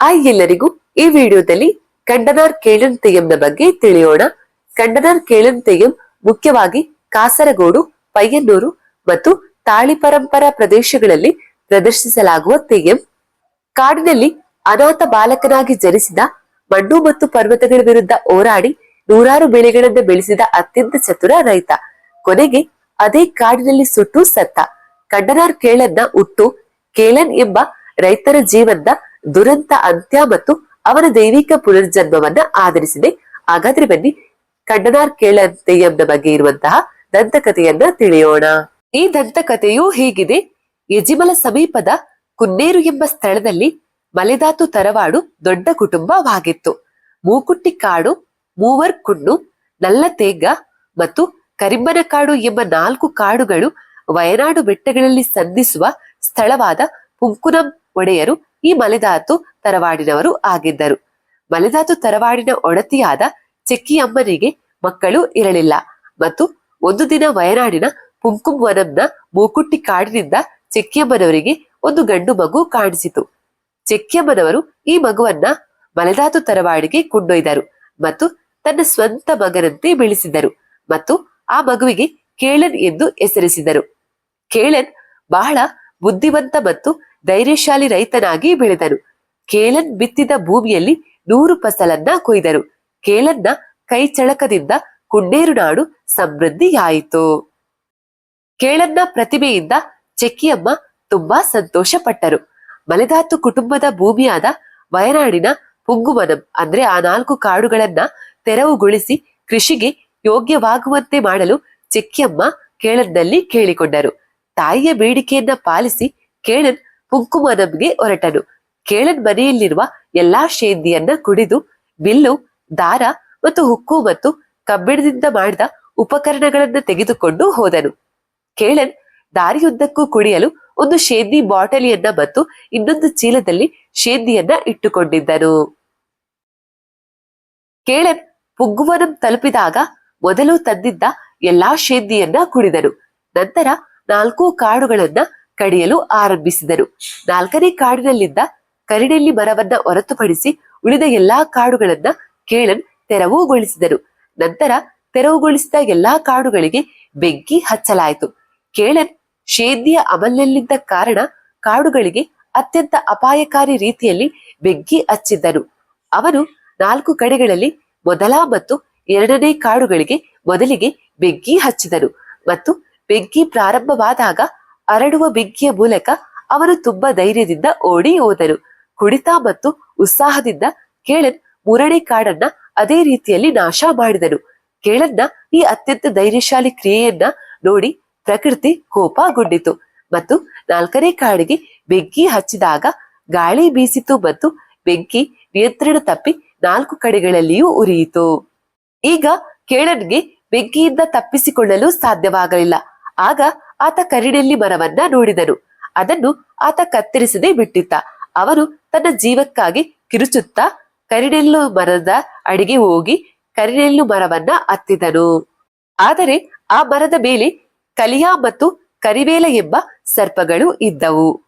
Hi ಎಲ್ಲರಿಗೂ. ಈ ವಿಡಿಯೋದಲ್ಲಿ ಕಂಡನಾರ್ ಕೇಳನ್ ತೆಯ್ಯಂನ ಬಗ್ಗೆ ತಿಳಿಯೋಣ. ಕಂಡನಾರ್ ಕೇಳನ್ ತೆಯ್ಯಂ ಮುಖ್ಯವಾಗಿ ಕಾಸರಗೋಡು ಪಯ್ಯನ್ನೂರು ಮತ್ತು ತಾಳಿ ಪರಂಪರಾ ಪ್ರದೇಶಗಳಲ್ಲಿ ಪ್ರದರ್ಶಿಸಲಾಗುವ ತೆಯ್ಯಂ ಕಾಡಿನಲ್ಲಿ ಅನಾಥ ಬಾಲಕನಾಗಿ ಜನಿಸಿದ ಮಣ್ಣು ಮತ್ತು ಪರ್ವತಗಳ ವಿರುದ್ಧ ಹೋರಾಡಿ ನೂರಾರು ಬೆಳೆಗಳನ್ನು ಬೆಳೆಸಿದ ಅತ್ಯಂತ ಚತುರ ರೈತ. ಕೊನೆಗೆ ಅದೇ ಕಾಡಿನಲ್ಲಿ ಸುಟ್ಟು ಸತ್ತ. ಕಂಡನಾರ್ ಕೇಳನ್ನ ಉಟ್ಟು ಕೇಳನ್ ಎಂಬ ರೈತರ ಜೀವನದ ದುರಂತ ಅಂತ್ಯ ಮತ್ತು ಅವರ ದೈವಿಕ ಪುನರ್ಜನ್ಮವನ್ನ ಆಧರಿಸಿದೆ. ಹಾಗಾದ್ರೆ ಬನ್ನಿ, ಕಣ್ಣನಾರ್ ಕೇಳನ್ ತೆಯ್ಯಂನ ಬಗ್ಗೆ ಇರುವಂತಹ ದಂತಕಥೆಯನ್ನ ತಿಳಿಯೋಣ. ಈ ದಂತಕಥೆಯು ಹೀಗಿದೆ. ಯಜಿಮಲ ಸಮೀಪದ ಕುನ್ನೇರು ಎಂಬ ಸ್ಥಳದಲ್ಲಿ ಮಲೆದಾತು ತರವಾಡು ದೊಡ್ಡ ಕುಟುಂಬವಾಗಿತ್ತು. ಮೂಕುಟ್ಟಿ ಕಾಡು, ಮೂವರ್ ಕುಣ್ಣು, ನಲ್ಲತೇಗ ಮತ್ತು ಕರಿಮ್ಮನಕಾಡು ಎಂಬ ನಾಲ್ಕು ಕಾಡುಗಳು ವಯನಾಡು ಬೆಟ್ಟಗಳಲ್ಲಿ ಸಂಧಿಸುವ ಸ್ಥಳವಾದ ಪುಂಕುನಂ ಒಡೆಯರು ಈ ಮಲೆದಾತು ತರವಾಡಿನವರು ಆಗಿದ್ದರು. ಮಲೆದಾತು ತರವಾಡಿನ ಒಡತಿಯಾದ ಚೆಕ್ಕಿಯಮ್ಮನಿಗೆ ಮಕ್ಕಳು ಇರಲಿಲ್ಲ ಮತ್ತು ಒಂದು ದಿನ ವಯನಾಡಿನ ಪುಂಕುಂವನಂನ ಮೂಕುಟ್ಟಿ ಕಾಡಿನಿಂದ ಚೆಕ್ಕಿಯಮ್ಮನವರಿಗೆ ಒಂದು ಗಂಡು ಮಗು ಕಾಣಿಸಿತು. ಚೆಕ್ಕಿಯಮ್ಮನವರು ಈ ಮಗುವನ್ನ ಮಲೆದಾತು ತರವಾಡಿಗೆ ಕೊಂಡೊಯ್ದರು ಮತ್ತು ತನ್ನ ಸ್ವಂತ ಮಗನಂತೆ ಬೆಳೆಸಿದರು ಮತ್ತು ಆ ಮಗುವಿಗೆ ಕೇಳನ್ ಎಂದು ಹೆಸರಿಸಿದರು. ಕೇಳನ್ ಬಹಳ ಬುದ್ಧಿವಂತ ಮತ್ತು ಧೈರ್ಯಶಾಲಿ ರೈತನಾಗಿ ಬೆಳೆದನು. ಕೇಲನ್ ಬಿತ್ತಿದ ಭೂಮಿಯಲ್ಲಿ ನೂರು ಫಸಲನ್ನ ಕೊಯ್ದರು. ಕೇಲನ್ನ ಕೈ ಚಳಕದಿಂದ ಕುಂಡೇರು ನಾಡು ಸಮೃದ್ಧಿಯಾಯಿತು. ಕೇಳನ್ನ ಪ್ರತಿಭೆಯಿಂದ ಚೆಕ್ಕಿಯಮ್ಮ ತುಂಬಾ ಸಂತೋಷ ಪಟ್ಟರು ಮಲೆದಾತು ಕುಟುಂಬದ ಭೂಮಿಯಾದ ವಯನಾಡಿನ ಪುಂಗುಮನಂ ಅಂದ್ರೆ ಆ ನಾಲ್ಕು ಕಾಡುಗಳನ್ನ ತೆರವುಗೊಳಿಸಿ ಕೃಷಿಗೆ ಯೋಗ್ಯವಾಗುವಂತೆ ಮಾಡಲು ಚೆಕ್ಕಿಯಮ್ಮ ಕೇಳನ್ನಲ್ಲಿ ಕೇಳಿಕೊಂಡರು. ತಾಯಿಯ ಬೇಡಿಕೆಯನ್ನ ಪಾಲಿಸಿ ಕೇಳನ್ ಪುಂಕುಮನಂಗೆ ಹೊರಟನು. ಕೇಳನ್ ಮನೆಯಲ್ಲಿರುವ ಎಲ್ಲಾ ಶೇಂದಿಯನ್ನ ಕುಡಿದು ಬಿಲ್ಲು, ದಾರ ಮತ್ತು ಹುಕ್ಕು ಮತ್ತು ಕಬ್ಬಿಣದಿಂದ ಮಾಡಿದ ಉಪಕರಣಗಳನ್ನ ತೆಗೆದುಕೊಂಡು ಹೋದನು. ಕೇಳನ್ ದಾರಿಯುದ್ದಕ್ಕೂ ಕುಡಿಯಲು ಒಂದು ಶೇಂದಿ ಬಾಟಲಿಯನ್ನ ಮತ್ತು ಇನ್ನೊಂದು ಚೀಲದಲ್ಲಿ ಶೇಂದಿಯನ್ನ ಇಟ್ಟುಕೊಂಡಿದ್ದನು. ಕೇಳನ್ ಪುಗ್ಗುವನಂ ತಲುಪಿದಾಗ ಮೊದಲು ತಂದಿದ್ದ ಎಲ್ಲಾ ಶೇಂದಿಯನ್ನ ಕುಡಿದನು. ನಂತರ ನಾಲ್ಕು ಕಾಡುಗಳನ್ನ ಕಡಿಯಲು ಆರಂಭಿಸಿದರು. ನಾಲ್ಕನೇ ಕಾಡಿನಲ್ಲಿದ್ದ ಕರಿಡೆಲ್ಲಿ ಮರವನ್ನ ಹೊರತುಪಡಿಸಿ ಉಳಿದ ಎಲ್ಲಾ ಕಾಡುಗಳನ್ನ ಕೇಳನ್ ತೆರವುಗೊಳಿಸಿದರು. ನಂತರ ತೆರವುಗೊಳಿಸಿದ ಎಲ್ಲಾ ಕಾಡುಗಳಿಗೆ ಬೆಂಕಿ ಹಚ್ಚಲಾಯಿತು. ಕೇಳನ್ ಶೇದ್ಯ ಅಮಲ್ನಲ್ಲಿದ್ದ ಕಾರಣ ಕಾಡುಗಳಿಗೆ ಅತ್ಯಂತ ಅಪಾಯಕಾರಿ ರೀತಿಯಲ್ಲಿ ಬೆಂಕಿ ಹಚ್ಚಿದ್ದರು. ಅವನು ನಾಲ್ಕು ಕಡೆಗಳಲ್ಲಿ ಮೊದಲ ಮತ್ತು ಎರಡನೇ ಕಾಡುಗಳಿಗೆ ಮೊದಲಿಗೆ ಬೆಂಕಿ ಹಚ್ಚಿದರು ಮತ್ತು ಬೆಂಕಿ ಪ್ರಾರಂಭವಾದಾಗ ಹರಡುವ ಬೆಂಕಿಯ ಮೂಲಕ ಅವರು ತುಂಬಾ ಧೈರ್ಯದಿಂದ ಓಡಿ ಹೋದರು. ಕುಡಿತ ಮತ್ತು ಉತ್ಸಾಹದಿಂದ ಕೇಳನ್ ಮೂರನೇ ಕಾಡನ್ನ ಅದೇ ರೀತಿಯಲ್ಲಿ ನಾಶ ಮಾಡಿದನು. ಕೇಳನ್ನ ಈ ಅತ್ಯಂತ ಧೈರ್ಯಶಾಲಿ ಕ್ರಿಯೆಯನ್ನ ನೋಡಿ ಪ್ರಕೃತಿ ಕೋಪಗೊಂಡಿತು ಮತ್ತು ನಾಲ್ಕನೇ ಕಾಡಿಗೆ ಬೆಂಕಿ ಹಚ್ಚಿದಾಗ ಗಾಳಿ ಬೀಸಿತು ಮತ್ತು ಬೆಂಕಿ ನಿಯಂತ್ರಣ ತಪ್ಪಿ ನಾಲ್ಕು ಕಡೆಗಳಲ್ಲಿಯೂ ಉರಿಯಿತು. ಈಗ ಕೇಳನ್ಗೆ ಬೆಂಕಿಯಿಂದ ತಪ್ಪಿಸಿಕೊಳ್ಳಲು ಸಾಧ್ಯವಾಗಲಿಲ್ಲ. ಆಗ ಆತ ಕರಿನೆಲ್ಲಿ ಮರವನ್ನ ನೋಡಿದನು. ಅದನ್ನು ಆತ ಕತ್ತರಿಸದೆ ಬಿಟ್ಟಿದ್ದ. ಅವನು ತನ್ನ ಜೀವಕ್ಕಾಗಿ ಕಿರುಚುತ್ತಾ ಕರಿಡೆಲ್ಲು ಮರದ ಅಡಿಗೆ ಹೋಗಿ ಕರಿಡೆಲ್ಲು ಮರವನ್ನ ಹತ್ತಿದನು ಆದರೆ ಆ ಮರದ ಮೇಲೆ ಕಲಿಯಾ ಮತ್ತು ಕರಿವೇಲ ಎಂಬ ಸರ್ಪಗಳು ಇದ್ದವು.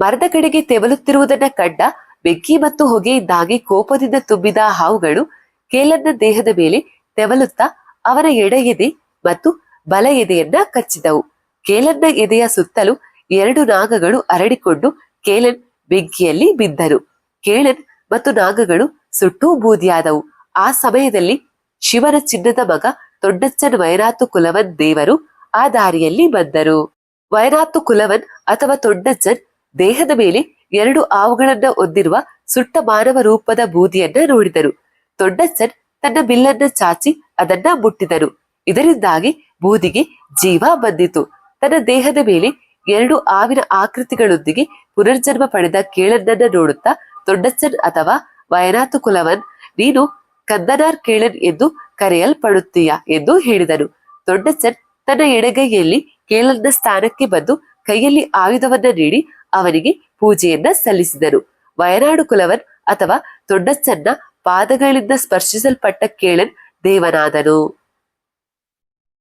ಮರದ ಕಡೆಗೆ ತೆವಲುತ್ತಿರುವುದನ್ನ ಕಂಡ ಬೆಂಕಿ ಮತ್ತು ಹೊಗೆಯಿಂದಾಗಿ ಕೋಪದಿಂದ ತುಂಬಿದ ಹಾವುಗಳು ಕೇಲನ್ನ ದೇಹದ ಮೇಲೆ ತೆವಲುತ್ತಾ ಅವನ ಎಡೆಯದೆ ಮತ್ತು ಬಲ ಎದೆಯನ್ನ ಕಚ್ಚಿದವು. ಕೇಲನ್ನ ಎದೆಯ ಸುತ್ತಲೂ ಎರಡು ನಾಗಗಳು ಅರಡಿಕೊಂಡು ಕೇಲನ್ ಬೆಂಕಿಯಲ್ಲಿ ಬಿದ್ದರು. ಕೇಳನ್ ಮತ್ತು ನಾಗಗಳು ಸುಟ್ಟು ಬೂದಿಯಾದವು. ಆ ಸಮಯದಲ್ಲಿ ಶಿವನ ಚಿನ್ನದ ಮಗ ದೊಡ್ಡಚ್ಚನ್ ವೈರಾತು ಕುಲವನ್ ದೇವರು ಆ ದಾರಿಯಲ್ಲಿ ಬಂದರು. ವೈರಾತು ಕುಲವನ್ ಅಥವಾ ದೊಡ್ಡಚ್ಚನ್ ದೇಹದ ಮೇಲೆ ಎರಡು ಆವುಗಳನ್ನ ಹೊಂದಿರುವ ಸುಟ್ಟ ಮಾನವ ರೂಪದ ಬೂದಿಯನ್ನ ನೋಡಿದರು. ದೊಡ್ಡಚ್ಚನ್ ತನ್ನ ಬಿಲ್ಲನ್ನ ಚಾಚಿ ಅದನ್ನ ಮುಟ್ಟಿದನು ಇದರಿಂದಾಗಿ ಬೂದಿಗೆ ಜೀವ ಬಂದಿತು. ತನ್ನ ದೇಹದ ಮೇಲೆ ಎರಡು ಆವಿನ ಆಕೃತಿಗಳೊಂದಿಗೆ ಪುನರ್ಜನ್ಮ ಪಡೆದ ಕೇಳನ್ನನ್ನ ನೋಡುತ್ತಾ ದೊಡ್ಡಚ್ಚನ್ ಅಥವಾ ವಯನಾತು ಕುಲವನ್, ನೀನು ಕಂದನಾರ್ ಕೇಳನ್ ಎಂದು ಕರೆಯಲ್ಪಡುತ್ತೀಯ? ಎಂದು ಹೇಳಿದನು. ದೊಡ್ಡಚ್ಚನ್ ತನ್ನ ಎಡಗೈಯಲ್ಲಿ ಕೇಳನ್ನ ಸ್ಥಾನಕ್ಕೆ ಬಂದು ಕೈಯಲ್ಲಿ ಆಯುಧವನ್ನ ನೀಡಿ ಅವನಿಗೆ ಪೂಜೆಯನ್ನ ಸಲ್ಲಿಸಿದರು ವಯನಾಡು ಕುಲವನ್ ಅಥವಾ ದೊಡ್ಡಚ್ಚನ್ನ ಪಾದಗಳಿಂದ ಸ್ಪರ್ಶಿಸಲ್ಪಟ್ಟ ಕೇಳನ್ ದೇವನಾದನು.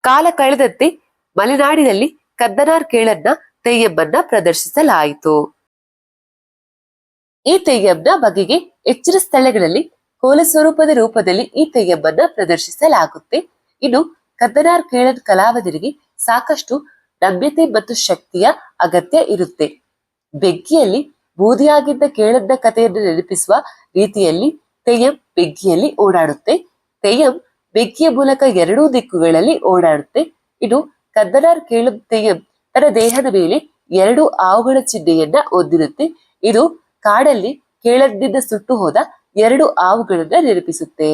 ಕಾಲ ಕಳೆದಂತೆ ಮಲೆನಾಡಿನಲ್ಲಿ ಕದ್ದನಾರ್ ಕೇಳನ್ನ ತೆಯ್ಯಮ್ಮನ್ನ ಪ್ರದರ್ಶಿಸಲಾಯಿತು. ಈ ತೆಯ್ಯಂನ ಬಗೆಗೆ ಹೆಚ್ಚಿನ ಸ್ಥಳಗಳಲ್ಲಿ ಕೋಲ ಸ್ವರೂಪದ ರೂಪದಲ್ಲಿ ಈ ತೆಯ್ಯಮ್ಮನ್ನ ಪ್ರದರ್ಶಿಸಲಾಗುತ್ತೆ. ಇನ್ನು ಕದ್ದನಾರ್ ಕೇಳನ್ ಕಲಾವಿದರಿಗೆ ಸಾಕಷ್ಟು ನಮ್ಯತೆ ಮತ್ತು ಶಕ್ತಿಯ ಅಗತ್ಯ ಇರುತ್ತೆ. ಬೆಗ್ಗಿಯಲ್ಲಿ ಬೂದಿಯಾಗಿದ್ದ ಕೇಳದ್ದ ಕಥೆಯನ್ನು ನೆನಪಿಸುವ ರೀತಿಯಲ್ಲಿ ತೆಯ್ಯಂ ಬೆಗ್ಗಿಯಲ್ಲಿ ಓಡಾಡುತ್ತೆ. ತೆಯ್ಯಂ ಬೆಗ್ಗಿಯ ಮೂಲಕ ಎರಡೂ ದಿಕ್ಕುಗಳಲ್ಲಿ ಓಡಾಡುತ್ತೆ. ಇದು ಕದ್ದನಾರ್ ಕೇಳಂ ತೆಯ್ಯಂ ತನ್ನ ದೇಹದ ಮೇಲೆ ಎರಡು ಆವುಗಳ ಚಿಹ್ನೆಯನ್ನ ಹೊಂದಿರುತ್ತೆ. ಇದು ಕಾಡಲ್ಲಿ ಕೇಳದಿಂದ ಸುಟ್ಟು ಹೋದ ಎರಡು ಆವುಗಳನ್ನ ನಿರೂಪಿಸುತ್ತೆ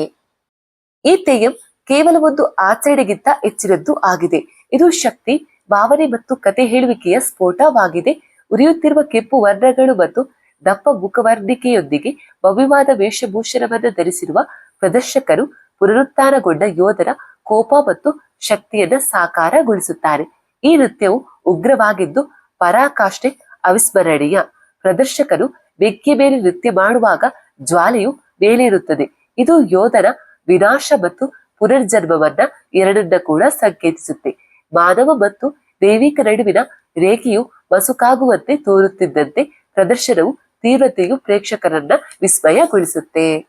ಈ ತೆಯ್ಯಂ ಕೇವಲ ಒಂದು ಆಚರಣೆಗಿಂತ ಹೆಚ್ಚಿನದ್ದು ಆಗಿದೆ. ಇದು ಶಕ್ತಿ, ಭಾವನೆ ಮತ್ತು ಕತೆ ಹೇಳುವಿಕೆಯ ಸ್ಫೋಟವಾಗಿದೆ. ಉರಿಯುತ್ತಿರುವ ಕೆಂಪು ವರ್ಣಗಳು ಮತ್ತು ದಪ್ಪ ಮುಖವರ್ಣಿಕೆಯೊಂದಿಗೆ ಭವ್ಯವಾದ ವೇಷಭೂಷಣವನ್ನು ಧರಿಸಿರುವ ಪ್ರದರ್ಶಕರು ಪುನರುತ್ಥಾನಗೊಂಡ ಯೋಧರ ಕೋಪ ಮತ್ತು ಶಕ್ತಿಯನ್ನು ಸಾಕಾರಗೊಳಿಸುತ್ತಾರೆ. ಈ ನೃತ್ಯವು ಉಗ್ರವಾಗಿದ್ದು ಪರಾಕಾಷ್ಠೆ ಅವಿಸ್ಮರಣೀಯ. ಪ್ರದರ್ಶಕರು ಬೆಂಕಿ ಮೇಲೆ ನೃತ್ಯ ಮಾಡುವಾಗ ಜ್ವಾಲೆಯು ಮೇಲೇರುತ್ತದೆ. ಇದು ಯೋಧರ ವಿನಾಶ ಮತ್ತು ಪುನರ್ಜನ್ಮವನ್ನ ಎರಡನ್ನ ಕೂಡ ಸಂಕೇತಿಸುತ್ತೆ. ಮಾನವ ಮತ್ತು ದೈವಿಕ ನಡುವಿನ ರೇಖೆಯು ಮಸುಕಾಗುವಂತೆ ತೋರುತ್ತಿದ್ದಂತೆ ಪ್ರದರ್ಶನವು ತೀವ್ರತೆಯು ಪ್ರೇಕ್ಷಕರನ್ನ ವಿಸ್ಮಯಗೊಳಿಸುತ್ತೆ.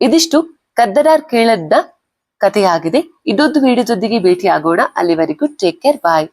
ಇದಿಷ್ಟು ಕದ್ದರಾರ್ ಕೇಳದ್ದ ಕಥೆಯಾಗಿದೆ. ಇದೊಂದು ವಿಡಿಯೋದೊಂದಿಗೆ ಆಗೋಣ ಅಲ್ಲಿವರೆಗೂ ಟೇಕ್ ಕೇರ್ ಬಾಯ್